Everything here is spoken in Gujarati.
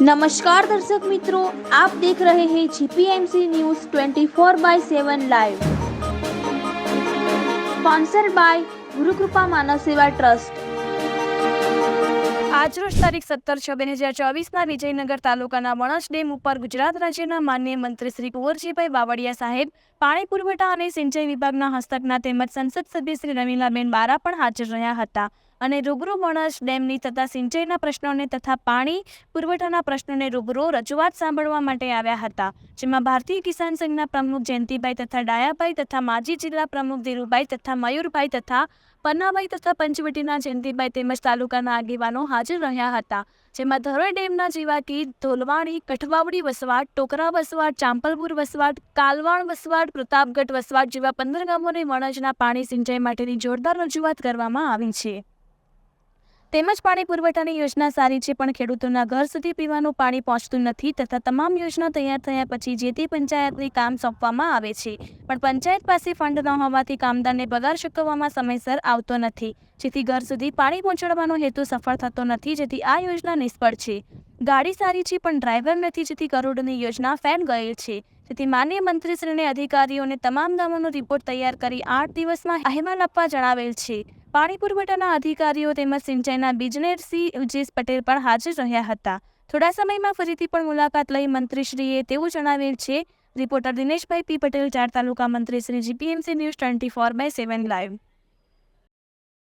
નમસ્કાર દર્શક મિત્રો, આપ દેખ રહે હે GPMC news 24 by seven live. Sponsor by Gurukrupa Manav Seva trust. આજરોજ તારીખ સત્તર છ બે હજાર ચોવીસના વિજયનગર તાલુકાના વણસ ડેમ ઉપર ગુજરાત રાજ્યના માન્ય મંત્રી શ્રી કુંવરજીભાઈ બાવળિયા સાહેબ, પાણી પુરવઠા અને સિંચાઈ વિભાગના હસ્તકના તેમજ સંસદ સભ્ય શ્રી રમીલાબેન બારા પણ હાજર રહ્યા હતા. અને રૂબરૂ વણસ ડેમની તથા સિંચાઈના પ્રશ્નોને તથા પાણી પુરવઠાના પ્રશ્નોને રૂબરૂ રજૂઆત સાંભળવા માટે આવ્યા હતા, જેમાં ભારતીય કિસાન સંઘના પ્રમુખ જયંતિભાઈ તથા ડાયાભાઈ તથા માજી જિલ્લા પ્રમુખ ધીરુભાઈ તથા મયુરભાઈ તથા પન્નાભાઈ તથા પંચવટીના જયંતિભાઈ તેમજ તાલુકાના આગેવાનો હાજર રહ્યા હતા, જેમાં ધરોઈ ડેમના જીવાકી ધોલવાણી, કઠવાવડી વસવાટ, ટોકરા વસવાટ, ચાંપલપુર વસવાટ, કાલવાણ વસવાટ, પ્રતાપગઢ વસવાટ જેવા પંદર ગામોને વણજના પાણી સિંચાઈ માટેની જોરદાર રજૂઆત કરવામાં આવી છે. તેમજ પાણી પુરવઠાની યોજના સારી છે, પણ ખેડૂતોના ઘર સુધી પીવાનું પાણી પહોંચતું નથી તથા તમામ યોજના તૈયાર થયા પછી જે તે પંચાયતને કામ સોંપવામાં આવે છે. પણ પંચાયત પાસે ફંડ ન હોવાથી કામદારને પગાર ચૂકવવામાં સમયસર આવતો નથી, જેથી ઘર સુધી પાણી પહોંચાડવાનો હેતુ સફળ થતો નથી, જેથી આ યોજના નિષ્ફળ છે. ગાડી સારી છે, પણ ડ્રાઈવર નથી, જેથી કરોડોની યોજના ફેલ ગયેલ છે. તેથી માન્ય મંત્રીશ્રીને, અધિકારીઓને તમામ ગામોનો રિપોર્ટ તૈયાર કરી આઠ દિવસમાં અહેવાલ આપવા જણાવેલ છે. પાણી પુરવઠાના અધિકારીઓ તેમજ સિંચાઈના બિજનેરસિંહ ઉજેશ પટેલ પણ હાજર રહ્યા હતા. થોડા સમયમાં ફરીથી પણ મુલાકાત લઈ મંત્રીશ્રીએ તેવું જણાવેલ છે. રિપોર્ટર દિનેશભાઈ પી પટેલ, ચાર તાલુકા મંત્રી Shri GPMC news twenty four by seven live.